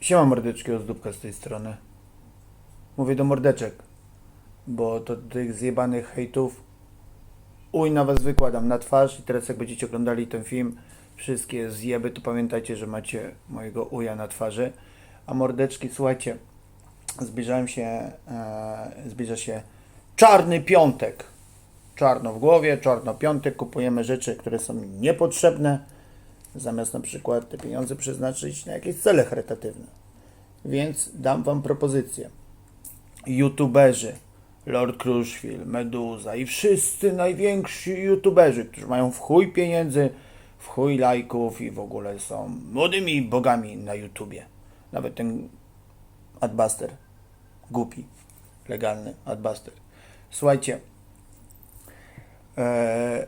Siema mordeczki ozdóbka z tej strony. Mówię do mordeczek, bo to tych zjebanych hejtów uj na was wykładam na twarz i teraz jak będziecie oglądali ten film, wszystkie zjeby, to pamiętajcie, że macie mojego uja na twarzy. A mordeczki, słuchajcie, zbliżałem się, e, zbliża się czarny piątek. Czarno w głowie, czarno piątek, kupujemy rzeczy, które są niepotrzebne, zamiast na przykład te pieniądze przeznaczyć na jakieś cele charytatywne. Więc dam Wam propozycję. YouTuberzy, Lord Crushfield, Meduza i wszyscy najwięksi YouTuberzy, którzy mają w chuj pieniędzy, w chuj lajków i w ogóle są młodymi bogami na YouTubie. Nawet ten Adbuster, głupi, legalny Adbuster. Słuchajcie, e,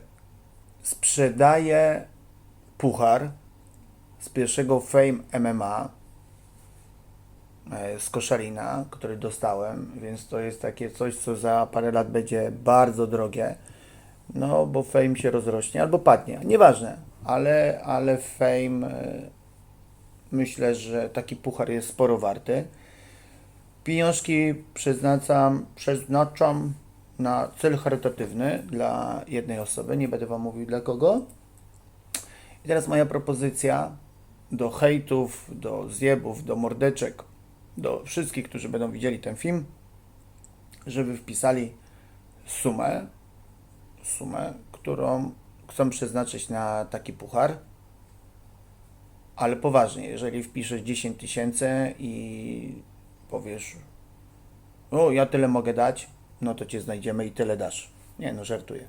sprzedaję puchar z pierwszego Fame MMA e, z Koszalina, który dostałem, więc to jest takie coś, co za parę lat będzie bardzo drogie. No, bo Fame się rozrośnie albo padnie, nieważne, ale, ale Fame e, myślę, że taki puchar jest sporo warty. Pieniążki przeznaczam, przeznaczam na cel charytatywny dla jednej osoby, nie będę Wam mówił dla kogo. I teraz moja propozycja do hejtów, do zjebów, do mordeczek, do wszystkich, którzy będą widzieli ten film, żeby wpisali sumę, sumę, którą chcą przeznaczyć na taki puchar. Ale poważnie, jeżeli wpiszesz 10 tysięcy i powiesz, o, ja tyle mogę dać, no to cię znajdziemy i tyle dasz. Nie, no żartuję.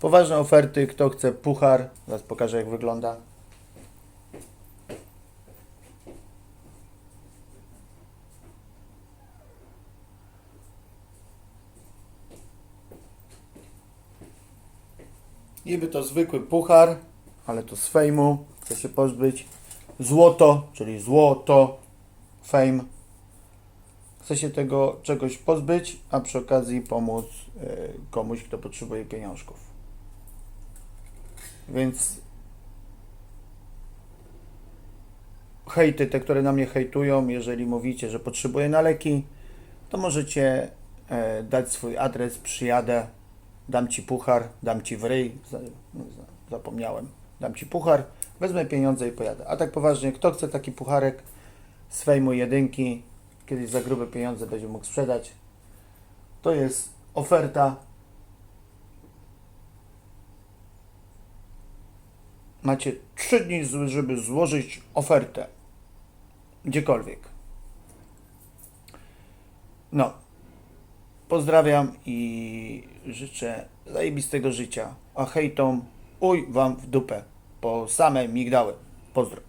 Poważne oferty, kto chce puchar, zaraz pokażę jak wygląda. Niby to zwykły puchar, ale to z fejmu, chce się pozbyć. Złoto, czyli złoto, fame. Chce się tego czegoś pozbyć, a przy okazji pomóc e, komuś, kto potrzebuje pieniążków. Więc hejty, te, które na mnie hejtują, jeżeli mówicie, że potrzebuję na leki, to możecie e, dać swój adres, przyjadę, dam ci puchar, dam ci w ryj, za, za- zapomniałem, dam ci puchar, wezmę pieniądze i pojadę. A tak poważnie, kto chce taki pucharek z fejmu jedynki, kiedyś za grube pieniądze będzie mógł sprzedać, to jest oferta. Macie 3 dni, żeby złożyć ofertę. Gdziekolwiek. No. Pozdrawiam i życzę zajebistego życia. A hejtom uj wam w dupę. Po same migdały. Pozdro.